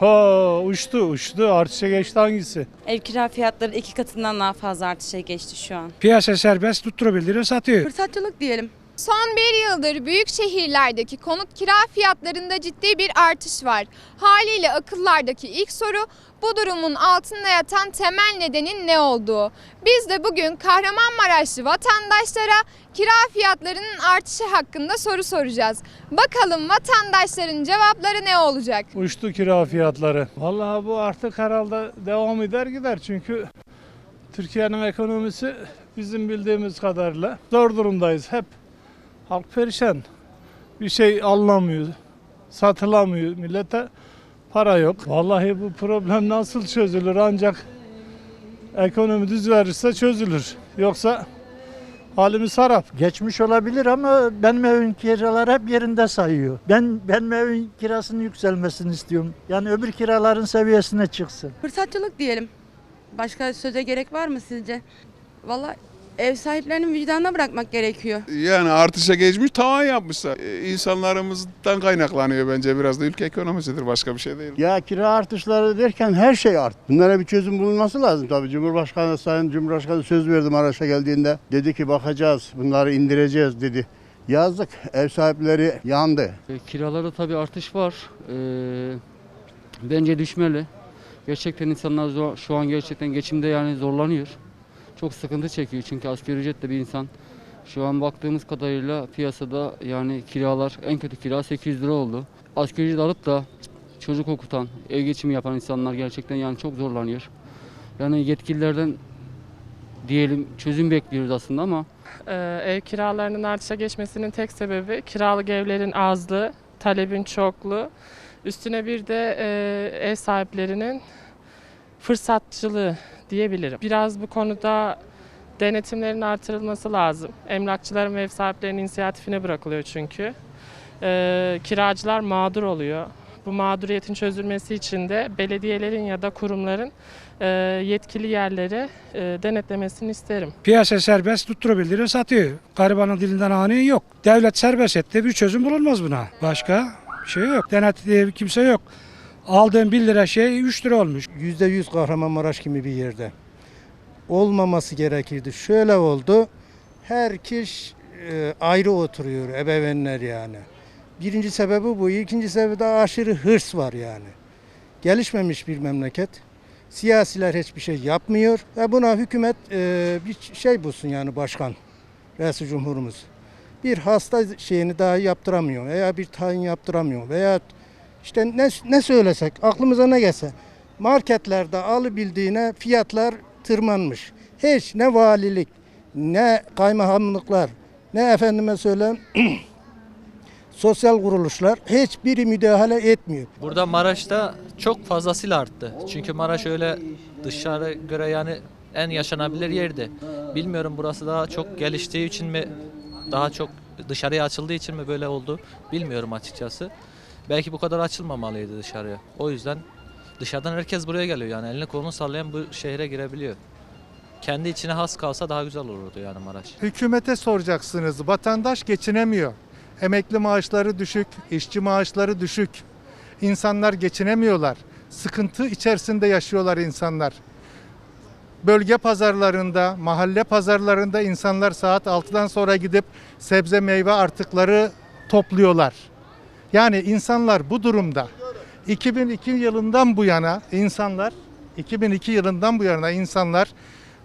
Ha uçtu uçtu artışa geçti hangisi? Ev kira fiyatları iki katından daha fazla artışa geçti şu an. Piyasa serbest tutturabiliyor satıyor. Fırsatçılık diyelim. Son bir yıldır büyük şehirlerdeki konut kira fiyatlarında ciddi bir artış var. Haliyle akıllardaki ilk soru bu durumun altında yatan temel nedenin ne olduğu. Biz de bugün Kahramanmaraşlı vatandaşlara kira fiyatlarının artışı hakkında soru soracağız. Bakalım vatandaşların cevapları ne olacak? Uçtu kira fiyatları. Vallahi bu artık herhalde devam eder gider çünkü Türkiye'nin ekonomisi bizim bildiğimiz kadarıyla zor durumdayız. Hep halk perişan. Bir şey alınamıyor, satılamıyor. Millete para yok. Vallahi bu problem nasıl çözülür ancak ekonomi düz verirse çözülür. Yoksa halimiz harap. Geçmiş olabilir ama benim evin kiraları hep yerinde sayıyor. Ben benim evin kirasının yükselmesini istiyorum. Yani öbür kiraların seviyesine çıksın. Fırsatçılık diyelim. Başka söze gerek var mı sizce? Vallahi ev sahiplerinin vicdanına bırakmak gerekiyor. Yani artışa geçmiş tavan yapmışlar. Ee, İnsanlarımızdan kaynaklanıyor bence biraz da ülke ekonomisidir başka bir şey değil. Ya kira artışları derken her şey arttı. Bunlara bir çözüm bulunması lazım tabii. Cumhurbaşkanı Sayın Cumhurbaşkanı söz verdi Maraş'a geldiğinde. Dedi ki bakacağız, bunları indireceğiz dedi. Yazdık, ev sahipleri yandı. E, Kiralarda tabii artış var. E, bence düşmeli. Gerçekten insanlar zor- şu an gerçekten geçimde yani zorlanıyor. Çok sıkıntı çekiyor çünkü asgari ücretle bir insan şu an baktığımız kadarıyla piyasada yani kiralar en kötü kira 800 lira oldu. Asgari ücret alıp da çocuk okutan, ev geçimi yapan insanlar gerçekten yani çok zorlanıyor. Yani yetkililerden diyelim çözüm bekliyoruz aslında ama Ee, ev kiralarının artışa geçmesinin tek sebebi kiralık evlerin azlığı, talebin çokluğu. Üstüne bir de e, ev sahiplerinin fırsatçılığı diyebilirim. Biraz bu konuda denetimlerin artırılması lazım. Emlakçıların ve ev sahiplerinin inisiyatifine bırakılıyor çünkü. Ee, kiracılar mağdur oluyor. Bu mağduriyetin çözülmesi için de belediyelerin ya da kurumların e, yetkili yerleri e, denetlemesini isterim. Piyasa serbest tutturabiliyor satıyor. Garibanın dilinden ani yok. Devlet serbest etti bir çözüm bulunmaz buna. Başka bir şey yok. Denet diye kimse yok. Aldığın 1 lira şey 3 lira olmuş. %100 Kahramanmaraş gibi bir yerde. Olmaması gerekirdi. Şöyle oldu. Herkes e, ayrı oturuyor ebeveynler yani. Birinci sebebi bu. İkinci sebebi de aşırı hırs var yani. Gelişmemiş bir memleket. Siyasiler hiçbir şey yapmıyor. Ve buna hükümet e, bir şey bulsun yani başkan. Reis Cumhurumuz. Bir hasta şeyini daha yaptıramıyor veya bir tayin yaptıramıyor veya işte ne, ne söylesek aklımıza ne gelse marketlerde alıbildiğine fiyatlar tırmanmış. Hiç ne valilik ne kaymakamlıklar ne efendime söyleyeyim sosyal kuruluşlar hiçbiri müdahale etmiyor. Burada Maraş'ta çok fazlasıyla arttı. Çünkü Maraş öyle dışarı göre yani en yaşanabilir yerdi. Bilmiyorum burası daha çok geliştiği için mi daha çok dışarıya açıldığı için mi böyle oldu bilmiyorum açıkçası. Belki bu kadar açılmamalıydı dışarıya. O yüzden dışarıdan herkes buraya geliyor yani elini kolunu sallayan bu şehre girebiliyor. Kendi içine has kalsa daha güzel olurdu yani Maraş. Hükümete soracaksınız. Vatandaş geçinemiyor. Emekli maaşları düşük, işçi maaşları düşük. İnsanlar geçinemiyorlar. Sıkıntı içerisinde yaşıyorlar insanlar. Bölge pazarlarında, mahalle pazarlarında insanlar saat 6'dan sonra gidip sebze meyve artıkları topluyorlar. Yani insanlar bu durumda. 2002 yılından bu yana insanlar 2002 yılından bu yana insanlar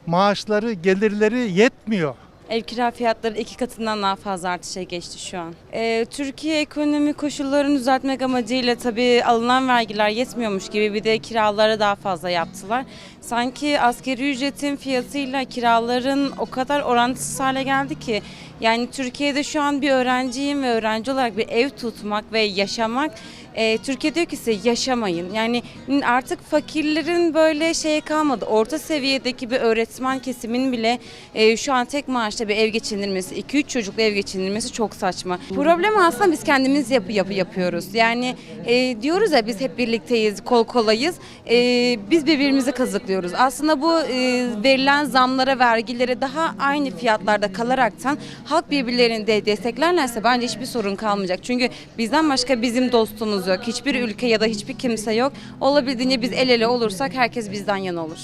maaşları, gelirleri yetmiyor. Ev kira fiyatları iki katından daha fazla artışa geçti şu an. Ee, Türkiye ekonomi koşullarını düzeltmek amacıyla tabii alınan vergiler yetmiyormuş gibi bir de kiralara daha fazla yaptılar. Sanki askeri ücretin fiyatıyla kiraların o kadar orantısız hale geldi ki yani Türkiye'de şu an bir öğrenciyim ve öğrenci olarak bir ev tutmak ve yaşamak e, Türkiye diyor ki size yaşamayın. Yani artık fakirlerin böyle şeye kalmadı. Orta seviyedeki bir öğretmen kesimin bile e, şu an tek maaşla bir ev geçindirmesi, 2-3 çocukla ev geçindirmesi çok saçma. Problem aslında biz kendimiz yapı yapı yapıyoruz. Yani e, diyoruz ya biz hep birlikteyiz, kol kolayız. E, biz birbirimizi kazıklıyoruz. Aslında bu e, verilen zamlara, vergilere daha aynı fiyatlarda kalaraktan halk birbirlerini de desteklerlerse bence hiçbir sorun kalmayacak. Çünkü bizden başka bizim dostumuz, yok. Hiçbir ülke ya da hiçbir kimse yok. Olabildiğince biz el ele olursak herkes bizden yana olur.